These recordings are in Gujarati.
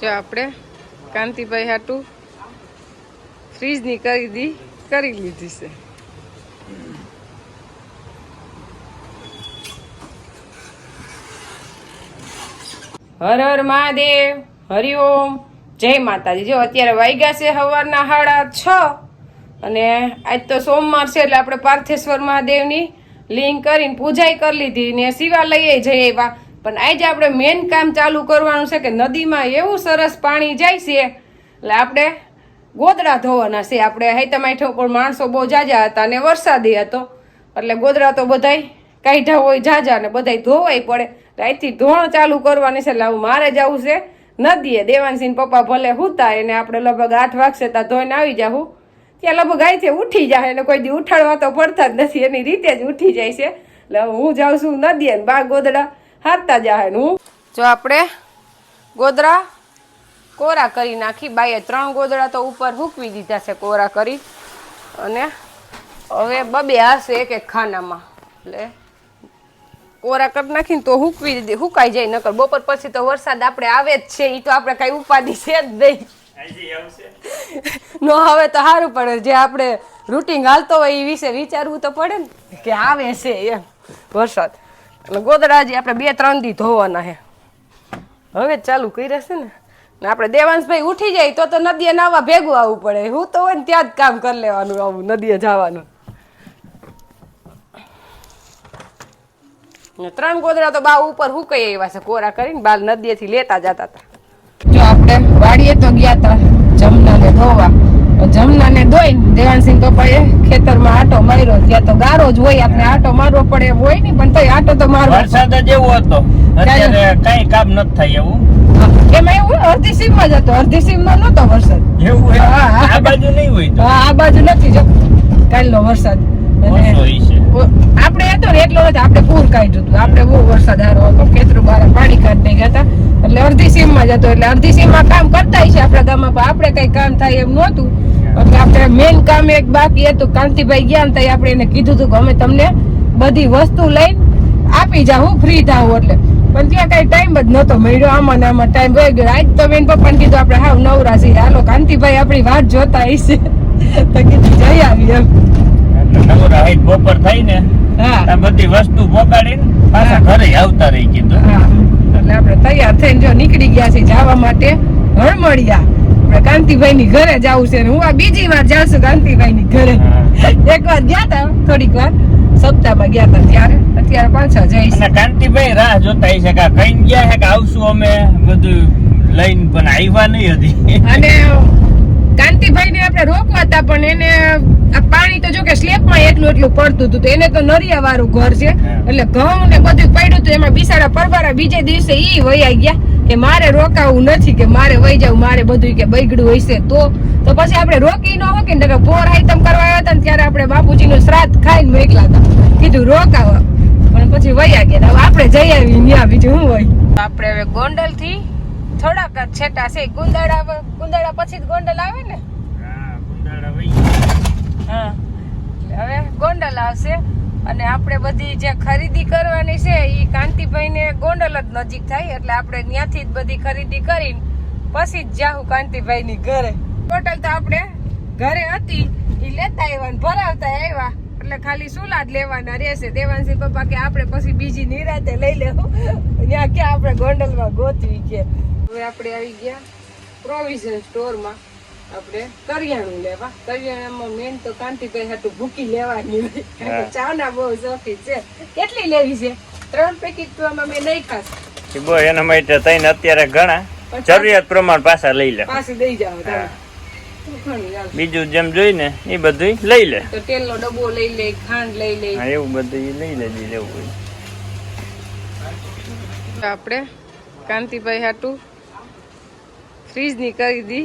જો આપણે કાંતિભાઈ હાટું ફ્રીજની ખરીદી કરી લીધી છે. હર હર મહાદેવ હરિઓમ જય માતાજી. જો અત્યારે વાગ્યા છે સવારના સાડા છ અને આજ તો સોમવાર છે એટલે આપણે પાર્થેશ્વર મહાદેવની લિંક કરીને પૂજાઈ કરી લીધી ને શિવાલયે જઈ આવ્યા. પણ આજે આપણે મેન કામ ચાલુ કરવાનું છે કે નદીમાં એવું સરસ પાણી જાય છે, એટલે આપણે ગોદડા ધોવાના છે. આપણે હૈતમાઠો પણ માણસો બહુ જાજા હતા અને વરસાદી હતો. એટલે ગોદડા તો બધાય કાઢ્યા હોય જાજા ને બધાય ધોવાય પડે. અહીંથી ધોણ ચાલુ કરવાની છે, એટલે મારે જવું છે નદીએ. દેવાનસિંહ પપ્પા ભલે હુતા એને આપણે લગભગ આઠ વાગશે ત્યાં ધોઈને આવી જાઉં ત્યાં લગભગ અહીંથી ઉઠી જાય એને કોઈ દી ઉઠાડવા તો પડતા જ નથી. એની રીતે જ ઉઠી જાય છે. એટલે હું જાઉં છું નદીએ ને બા ગોદડા હારતા જાય ને જો આપણે ગોદરા કોરા કરી નાખી બાઈએ ત્રણ ગોદડા તો ઉપર હૂકવી દીધા છે કોરા કરી. અને હવે બબે હશે એક એક ખાનામાં. એટલે કોરા કરી નાખીને તો હૂકવી દીધી હુકાઈ જાય નકર. બપોર પછી તો વરસાદ આપણે આવે જ છે એ તો આપણે કઈ ઉપાધિ છે જ નહીં. નો હવે તો સારું પડે જે આપણે રૂટિન હાલતો હોય એ વિશે વિચારવું તો પડે ને કે આવે છે એમ વરસાદ. એટલે ગોદડાજી આપણે બે ત્રણ દી ધોવાના હે. હવે ચાલુ કર્યા છે ને. ને આપણે દેવાંશભાઈ ઉઠી જાય તો તો નદીએ નાવા ભેગું આવવું પડે. હું તો હોય ને ત્યાં જ કામ કરી લેવાનું આવું, નદીએ જવાનું. ને ત્રણ ગોદડા તો બા ઉપર હુકાઈ આવ્યા છે? કોરા કરીને બાલ નદીએથી લેતા જતા હતા. જો આપણે વાડીએ તો ગયા હતા જમનાને ધોવા. જમનાને ધોઈ દેવાનસિંહ પપ્પાએ ખેતરમાં આટો ત્યાં તો ગારો જ હોય આપણે આટો મારવો પડે એમ હોય નહીં પણ તોય આટો તો મારવો વરસાદ જ એવો હતો. અત્યારે કઈ કામ નથી થાય એવું. એમાં એવું અડધી સીમમાં જ હતો અડધી સીમમાં નહોતો વરસાદ. એવું હોય. આ બાજુ નહીં હોય હા આ બાજુ નથી જો. કાલનો વરસાદ. આપણે હતો ને એટલો નથી આપણે પૂર કાઢ્યું હતું. આપણે બહુ વરસાદ હારો હતો. ખેતરું બાર પાણી કાઢી ગયા હતા. એટલે અડધી સીમમાં જ હતો. એટલે અડધી સીમમાં કામ કરતા છે આપણા ગામમાં આપણે કઈ કામ થાય એમ નહોતું. એટલે આપણે મેઇન કામ એક બાકી હતું. કાંતિભાઈ ગયા ને આપણે એને કીધું હતું કે અમે તમને બધી વસ્તુ લઈને આપી જાઉં ફ્રી થાવ એટલે. પણ ત્યાં કઈ ટાઈમ જ નહોતો મળ્યો. આમાં ને આમાં ટાઈમ વહી ગયો. આજ તો બેન પપ્પાને કીધું આપણે હાવ નવરા છીએ. હાલો કાંતિભાઈ આપણી વાત જોતા હશે. તો કીધું જઈ આવી એમ. નવરા બપોર થઈ ને હા. બધી વસ્તુ પોકાડીને પાછા ઘરે આવતા રહી કીધું. એટલે આપણે તૈયાર થઈને જો નીકળી ગયા છીએ જવા માટે. હળમળિયા. આપણે કાંતિભાઈ ની ઘરે જવું છે હું આ બીજી વાર જાઉં છું કાંતિભાઈ ની ઘરે. એક વાર ગયા હતા થોડીક વાર. સપ્તાહમાં ગયા હતા ત્યારે. અત્યારે પાછા જઈશ. કાંતિભાઈ રાહ જોતા છે કે કઈ ગયા છે કે આવશું અમે? બધું લઈને પણ આવ્યા નહીં હતી અને કાંતિભાઈ ને આપણે રોકવા હતા પણ એને આ પાણી તો જો કે સ્લેબમાં એટલું એટલું પડતું હતું તો એને તો નરિયા વાળું ઘર છે. એટલે ઘઉં ને બધું પડ્યું હતું. એમાં બિસાડા પરવારા બીજે દિવસે ઈ વયા ગયા. કે મારે રોકાવું નથી કે મારે વહી જવું મારે બધું કે બગડ્યું હશે તો તો પછી આપણે રોકી ન હોય કે પોર આઈટમ કરવા આવ્યા હતા ને ત્યારે આપણે બાપુજીનો શ્રાદ્ધ ખાઈને મોકલા હતા. કીધું રોકાવા. પણ પછી વયા ગયા હવે આપણે જઈ આવી ત્યાં બીજું શું હોય? આપણે હવે ગોંડલથી થોડાક જ છેટા છે. ગુંદાડા ગુંદાડા પછી જ ગોંડલ આવે ને? હા હવે ગોંડલ આવશે. અને આપણે બધી જે ખરીદી કરવાની છે એ કાંતિભાઈને ગોંડલ જ નજીક થાય, એટલે આપણે ત્યાંથી જ બધી ખરીદી કરીને પછી જ જાહું કાંતિભાઈની ઘરે. ટોટલ તો આપણે ઘરે હતી એ લેતા આવ્યા ને ભરાવતા આવ્યા, એટલે ખાલી સુલા જ લેવાના રહેશે. દેવાંશી પપ્પા કે આપણે પછી બીજી નિરાતે લઈ લેવું ત્યાં ક્યાં આપણે ગોંડલમાં ગોતવી કે? હવે આપણે આવી ગયા પ્રોવિઝન સ્ટોરમાં આપણે કરિયાણું લેવા. કરિયાણામાં મેન તો કાંતિભાઈ હતું ભૂકી લેવાની કે બહુ શોખી છે. કેટલી લેવી છે? ત્રણ પેકેટ તો અમે નહીં ખાસ બો એના માટે તઈને અત્યારે ઘણા. જરૂરિયાત પ્રમાણ પાછા લઈ લે. પાછી દઈ જાવ. બીજું જેમ જોઈ ને એ બધું લઈ લે. તો તેલ નો ડબ્બો લઈ લે ખાંડ લઈ લે. હા એવું બધું લઈ લેજે લેવું આપણે કાંતિભાઈ હાટું ફ્રીજની ખરીદી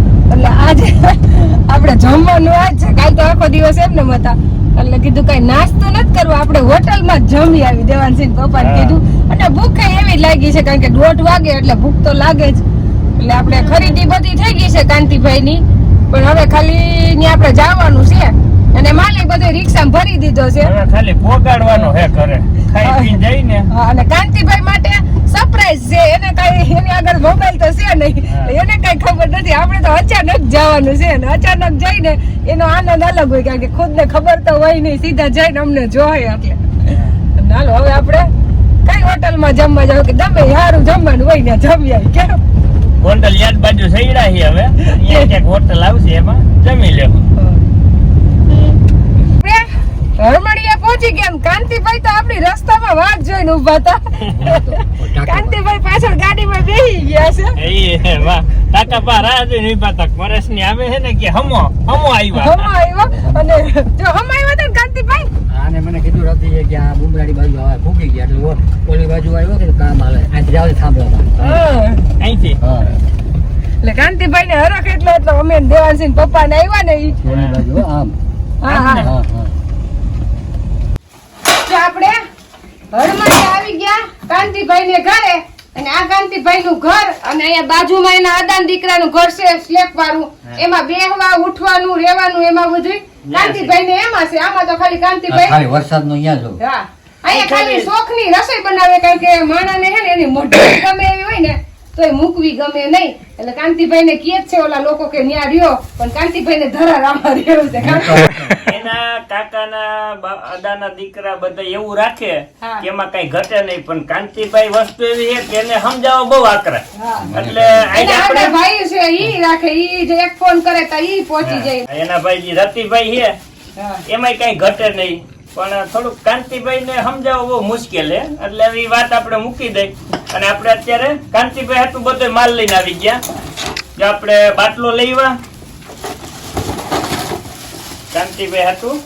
જમવાનું આજ છે. કાલ તો આખો દિવસ એમને હતા એટલે કીધું કઈ નાસ્તો નથી કરવો. આપણે હોટલમાં જ જમી આવી દેવાનસિંહ પપ્પાને. કીધું. અને ભૂખ એવી લાગી છે કારણ કે દોઢ વાગે એટલે ભૂખ તો લાગે જ. એટલે આપણે ખરીદી બધી થઈ ગઈ છે કાંતિભાઈ ની પણ હવે ખાલી ને આપણે જવાનું છે. અને માલિક બધો રિક્ષા ભરી દીધો છે. ખાલી પોગાડવાનો હે ઘરે. ખાઈ પી જઈને. અને કાંતિભાઈ માટે સરપ્રાઈઝ છે. એને કઈ એની આગળ મોબાઈલ તો છે નહીં. એને કઈ ખબર નથી. આપણે તો અચાનક જવાનું છે ને. અચાનક જઈને એનો આનંદ અલગ હોય કારણ કે ખુદ ને ખબર તો હોય નહીં. સીધા જઈને અમને જોઈએ એટલે. ચાલો હવે આપણે કઈ હોટલમાં જમવા જાવ કે તમે સારું જમવાનું હોય ને જમી આવી કેમ? હોટલ યાદ બાજુ સૈડા છે હવે. એક એક હોટલ આવશે એમાં. જમી લેવું. આપણે પહોંચી ગયા કાંતિભાઈ તો આપણી રસ્તામાં વાત જોઈને ઊભા હતા. કાંતિભાઈ પાછળ ગાડીમાં બેસી ગયા છે. એ વાહ. કાકા પા રાહ જોઈને ઊભા તા ની આવે છે ને કે હમો હમો આવ્યા હમો આવ્યા. અને જો હમા આવ્યા હતા કાંતિભાઈ? આને મને કીધું રાતી કે આ બુમરાડી બાજુ આવે ફૂકી ગયા એટલે ઓલી બાજુ આવ્યો કે કામ આવે અહીંથી જાવ થાંભલામાં હા. અહીંથી? હા. એટલે કાંતિભાઈ ને હરખ એટલે એટલે અમે ને દેવાનસિંહ પપ્પા ને આવ્યા ને ઈ. ઓલી બાજુ આમ. હા હા હા. તો આપણે હળમણી આવી ગયા કાંતિભાઈ ને ઘરે અને આ કાંતિભાઈ નું ઘર અને અહીંયા બાજુમાં એના અદાન દીકરાનું ઘર છે સ્લેપ વાળું. એમાં બેહવા ઉઠવાનું રહેવાનું એમાં બધું કાંતિભાઈ ને એમાં છે આમાં તો ખાલી કાંતિભાઈ. ખાલી વરસાદનો અહીંયા જો હા. અહીંયા ખાલી શોખની રસોઈ બનાવે કારણ કે માણાને હે ને એની મોઢી ગમે એવી હોય ને તો એ મૂકવી ગમે નહીં. એટલે કાંતિભાઈ ને કહે છે ઓલા લોકો કે ન્યા રહ્યો. પણ કાંતિભાઈ ને ધરા રામા રહ્યો છે. એના કાકાના અદાના દીકરા બધા એવું રાખે કે એમાં કઈ ઘટે નહીં પણ કાંતિભાઈ વસ્તુ એવી છે કે એને સમજાવવા બહુ આકરા. એટલે આપણે ભાઈ છે ઈ રાખે ઈ જે એક ફોન કરે તો ઈ પહોંચી જાય. એના ભાઈ રતિભાઈ છે એમાં કઈ ઘટે નહીં. પણ થોડુંક કાંતિભાઈ ને સમજાવવું બહુ મુશ્કેલ છે. એટલે એ વાત આપણે મૂકી દઈ. અને આપણે અત્યારે કાંતિભાઈ હતું બધો માલ લઈને આવી ગયા. જો આપણે બાટલો લઈવા કાંતિભાઈ આવ્યા.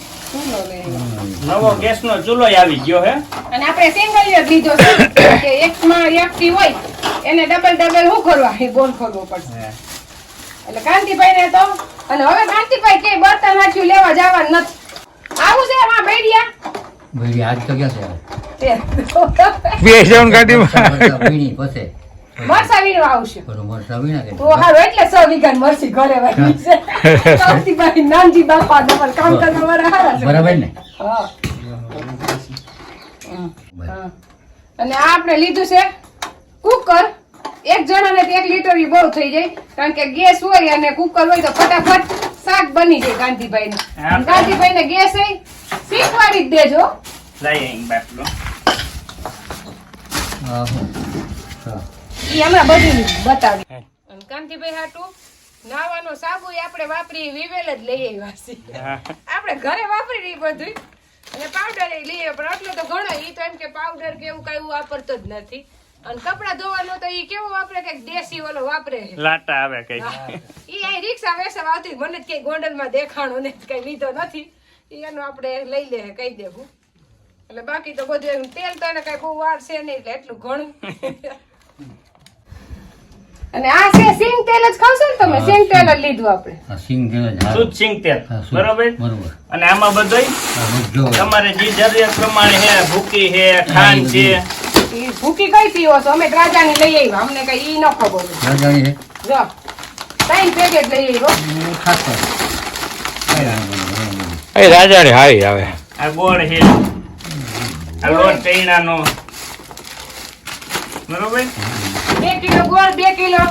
નવો ગેસ નો ચૂલો આવી ગયો હે. અને આપણે સિંગલ જ લીધો છે. કે એક માં વ્યક્તિ હોય એને ડબલ ડબલ શું કરવા? એ ગોલ ખોલવો પડશે. એટલે કાંતિભાઈ ને તો અને હવે કાંતિભાઈ કે બર્તન હાચ્યું લેવા જવા નથી. આવું છે એમાં બેડિયા ભાઈ આજ તો ક્યાં છે? તે ગાડીમાં વરસાદ વરસાદ વીણી પછી. મરસા વીણવા આવશે. પેલું વીણા કે? તો હારું એટલે સો વીઘાની મરસી ઘરે વાવી છે. કાંતિભાઈ નાનજી બાપા ડબલ કામ કરવા વાળા હારા છે. બરાબર ને? હા. હા. અને આ આપણે લીધું છે કુકર. એક જણાને તો એક લીટર ઈ બહુ થઈ જાય. કારણ કે ગેસ હોય અને કુકર હોય તો ફટાફટ શાક બની જાય ગાંધીભાઈ ને ગાંધીભાઈ ને ગેસ શીખવાડી જ દેજો. લઈ બાટલો હા હા. હા ઈ હમણાં બધું બતાવી કાંતિભાઈ હાટું નાવાનો સાબુ ઈ આપણે વાપરી વિવેલ જ લઈ આવ્યા છીએ. આપણે ઘરે વાપરી રહી બધું અને પાવડર એ લઈએ પણ આટલો તો ઘણો એ તો એમ કે પાવડર કે એવું કઈ વાપરતો જ નથી. અને કપડા ધોવાનો તો ઈ કેવો વાપરે કે દેશી ઓલો વાપરે. લાટા આવે કઈ રિક્ષા વેસવા આવતી મને જ કઈ ગોંડલમાં દેખાણો ને કઈ લીધો નથી. એનું આપણે લઈ લે કહી દેવું. એટલે બાકી તો બધું તેલ તો એને કઈ બહુ વાર છે નહીં એટલે એટલું ઘણું. અને આ છે સિંગ તેલ જ ખાવશો ને તમે? સિંગ તેલ જ લીધું આપણે. સિંગ તેલ જ શુદ્ધ સિંગ તેલ. બરોબર? બરોબર. અને આમાં બધોય બધું તમારે જે જરૂરિયાત પ્રમાણે હે ભૂકી હે ખાંડ છે. ઈ ભૂકી કઈ પીવો છો? અમે રાજાની લઈ આવ્યા અમને કઈ ઈ ન ખબર રાજાની જો. ત્રણ પેકેટ લઈ આવ્યો. એ રાજા રાજાને હારી આવે. આ ગોળ છે. આ લોટ ચૈણાનો. બરોબર? બે કિલો ગોળ બે કિલો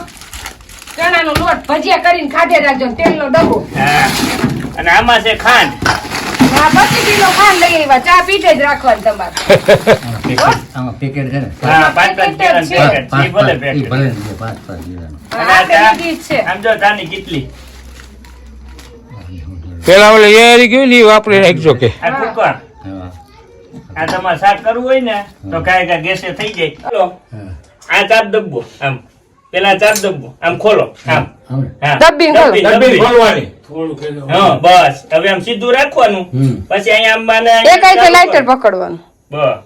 ચણાનો લોટ ભજીયા કરીને ખાધે રાખજો તેલ તેલનો ડબ્બો. હા. અને આમાં છે ખાંડ. પેલા ઓલે એ ગયું ને વાપરી નાખજો કે. આ તમારે સાફ કરવું હોય ને તો કાંઈ કાંઈ ગેસે થઈ જાય. હાલો આ ચાર ડબ્બો આમ. પેલા ચાર ડબ્બો. આમ ખોલો આમ. ડબ્બી. ખોલવાની. હા બસ. હવે આમ સીધું રાખવાનું. પછી અહીંયા આમ એક આઈ લાઇટર પકડવાનું. બસ.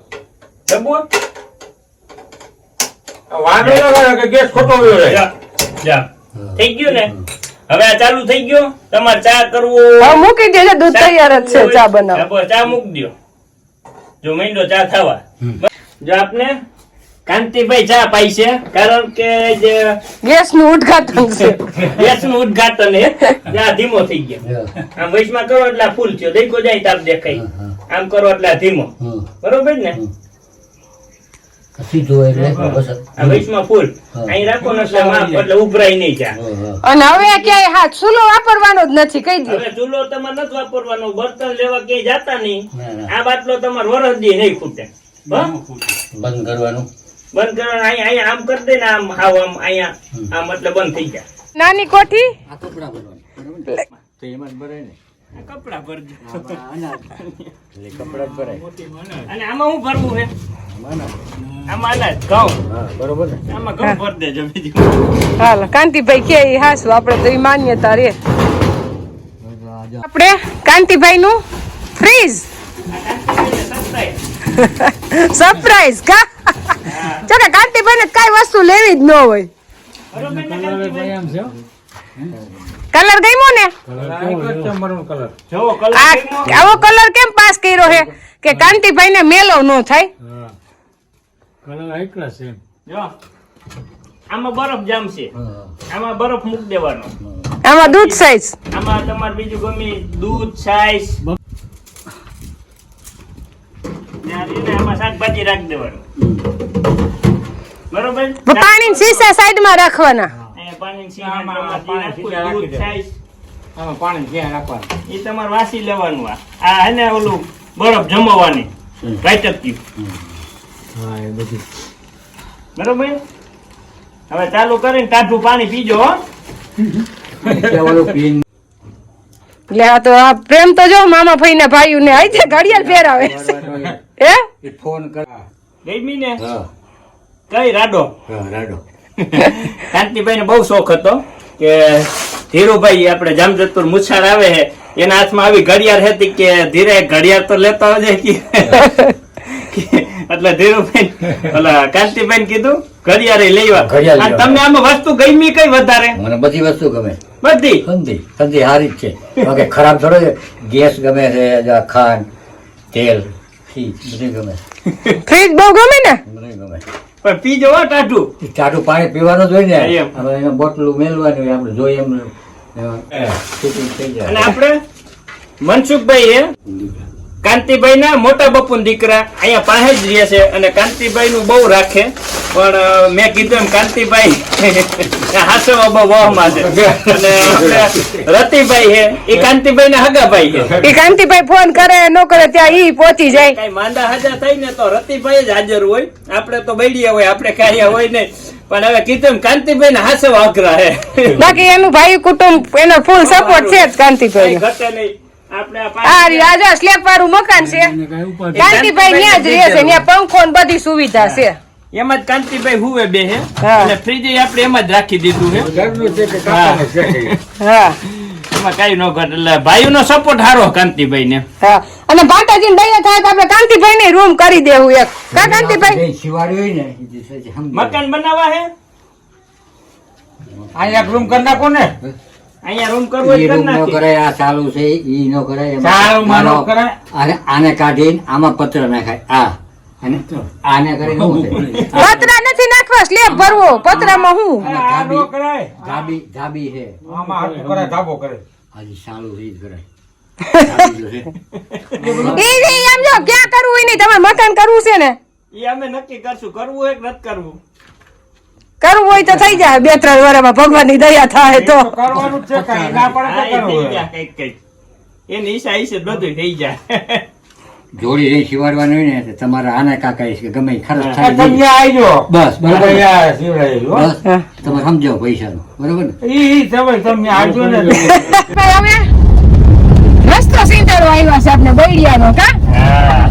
ડબ્બો? વાંધો ન કરે કે ગેસ ખોટો વયો રે જા. જા. થઈ ગયું ને? હવે આ ચાલુ થઈ ગયો. તમારે ચા કરવો હા મૂકી દેજો. દૂધ તૈયાર જ છે. ચા બનાવ. ચા મૂકી દો જો માંડો ચા થવા જો આપને કાંતિભાઈ જા પાઈ કારણ કે જે ગેસનું ઉદઘાટન છે. ગેસનું ઉદઘાટન એ જા ધીમો થઈ ગયો. આમ વૈશમાં કરો એટલે ફૂલ થયો. દેખો જાય તાપ દેખાય. આમ કરો એટલે ધીમો. બરોબર ને? સીધું એટલે બસ આ વૈશમાં ફૂલ. હા. અહીં રાખો ને એટલે એટલે ઉભરાય નહીં ચા હા, હા. અને હવે ક્યાંય હાથ ચૂલો વાપરવાનો જ નથી કહી દો હવે ચૂલો તમારે નથી વાપરવાનો. બર્તન લેવા ક્યાંય જાતા નહીં. ના, ના. આ બાટલો તમારે વરસ દી નહીં બંધ કરવાનું. બંધ કરવાનું. અહીંયા અહીંયા આમ કરી દે ને આમ હાવ આમ અહીંયા આમ એટલે બંધ થઈ જાય નાની કોઠી? આ કપડા ભરવાનું. તો એમાં ભરાય ને? આ કપડા ભરજો. એટલે કપડા ભરાય. અને આમાં શું ભરવું છે આમાં અનાજ. ઘઉં. હા બરોબર આમાં ઘઉં ભર દેજો બીજું. હાલ કાંતિભાઈ કે હાસું. આપણે તો એ માન્યતા રે. આપણે કાંતિભાઈ નું ફ્રીજ સરપ્રાઈઝ કા જો કે કાંતિભાઈ ને કઈ વસ્તુ લેવી જ ન હોય? કલર ગમ્યો ને? આવો કલર કેમ પાસ કર્યો હે? કે કાંતિભાઈ ને મેલો ન થાય? જો આમાં બરફ જામશે આમાં બરફ મૂક દેવાનો. આમાં દૂધ સાઈઝ આમાં તમારે બીજું ગમે દૂધ આમાં શાકભાજી રાખી દેવાનું. બરોબર? પાણી શીશા સાઈડમાં રાખવાના પાણી છાશ એ તમારે વાસી લેવાનું આ. આ હે ઓલું બરફ જમવાની. વાટકતી બરોબર? હવે ચાલુ કરીને તાજું પાણી પીજો હો. એટલે આ તો આ પ્રેમ તો જો મામા ભાઈ ને ભાઈ ને આઈ છે ઘડિયાળ પહેરાવે હે? એ ફોન કર. ગઈમી ને કઈ રાડો? હા રાડો. કાંતિભાઈ ને બહુ શોખ હતો કે ધીરુભાઈ આપણે જામજતપુર મુછાર આવે છે એના હાથમાં આવી ઘડિયાળ હતી કે ધીરે ઘડિયાળ તો લેતા આવજે કે એટલે ધીરુભાઈ ઓલા કાંતિભાઈ કીધું ઘડિયાળ લેવા ઘડિયાળ અને તમને આમાં વસ્તુ ગમી કઈ વધારે? મને બધી વસ્તુ ગમે. બધી? સંધી સંધી સારી જ છે. ઓકે ખરાબ થોડો છે. ગેસ ગમે છે ખાંડ તેલ બધું ગમે. ફ્રીજ બહુ ગમે ને? બધું ગમે. પણ પીજો હો ટાઢું. ટાઢું પાણી પીવાનું જ હોય ને હવે એને બોટલું મેલવાની હોય આપણે જોઈએ એમ અને આપણે મનસુખભાઈ એ કાંતિભાઈ ના મોટા બપુ દીકરા અહીંયા પાસે જ રહે છે અને કાંતિભાઈ નું બહુ રાખે પણ મેં કીધું એમ કાંતિભાઈ હાસવા બહુ વહમાં છે. અને રતિભાઈ છે એ કાંતિભાઈ ના હગાભાઈ છે. એ કાંતિભાઈ ફોન કરે ન કરે ત્યાં ઈ પહોંચી જાય. કઈ માંદા હાજર થઈ ને તો રતિભાઈ જ હાજર હોય. આપણે તો બૈડિયા હોય આપણે કાંઈ હોય નહીં. પણ હવે કીધું કાંતિભાઈ ને હાસવા અઘરા હે બાકી એનું ભાઈ કુટુંબ એનો ફૂલ સપોર્ટ છે જ કાંતિભાઈ ઘટે નહીં. આપણે આ આ પાંચ- રહ્યું, આ જો સ્લેબ વાળું મકાન છે. કાંતિભાઈ ત્યાં જ રહે છે ત્યાં પંખો ને બધી સુવિધા છે. એમાં જ કાંતિભાઈ હુવે બે હે. હા. ફ્રીજ આપણે એમાં જ રાખી દીધું હે. હા. હા. એમાં કઈ ન ઘટે એટલે ભાઈઓ નો સપોર્ટ હારો કાંતિભાઈ ને હા. અને ભાટાજી દયા થાય તો આપણે કાંતિભાઈ ને રૂમ કરી દેવું એક. કા કાંતિભાઈ? ને મકાન બનાવવા હે? અહીંયા રૂમ કરી નાખો ને. અહીંયા રૂમ કરવો ઈ રૂમ નો કરાય આ ચાલુ છે ઈ નો કરાય એમાં ચાલુમાં કરાય. આને આને કાઢીને આમાં પત્ર નાખાય આ. અને આને કરીને શું છે? નથી નાખવા સ્લેબ ભરવો પતરામાં હું? આ નો કરાય. ધાબી ધાબી છે. આમાં હાથું કરે ધાબો કરે. હજી ચાલુ છે કરાય. ધાબી જો છે. ઈ ઈ એમ જો ક્યાં કરવું ઈ નહીં? તમારે મકાન કરવું છે ને? એ અમે નક્કી કરશું કરવું હોય કે નથી કરવું? કરવું હોય તો થઈ જાય. બે ત્રણ વર્ષમાં ભગવાનની દયા થાય તો. કરવાનું જ છે કઈ ના પડે તો કંઈક કંઈક એની ઈચ્છા ઈચ્છે બધું થઈ જાય. જોડી રહી શિવાડવાનું હોય ને તમારા આને કાકા કે ગમે ખર્ચ થાય તમે આવજો બસ બરાબર. બસ તમે સમજો પૈસાનું બરોબર ને? ઈ ઈ તમે તમે આવજો ને. રસ્તો સીંધાડો આવ્યા છે આપણે બૈડિયાનો કા? હા.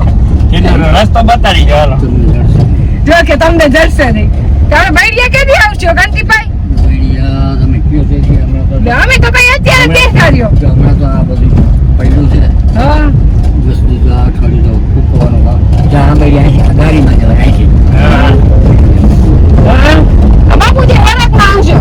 રસ્તો બતાડી દો. જો કે તમને જડશે નહીં. તમે બૈડિયા કે દી આવશો કાંતિભાઈ? બૈડિયા તમે કયો છે કે અમે તો ભાઈ અત્યારે બેસાડ્યો હમણાં તો આ બધું પડ્યું છે. હા. વસ્તુ તો આ ખાલી તો ફૂકવાનો જ્યાં બૈડિયા છે ગાડીમાં જવાય. છે હા. બાપુજી વરસમાં આવશો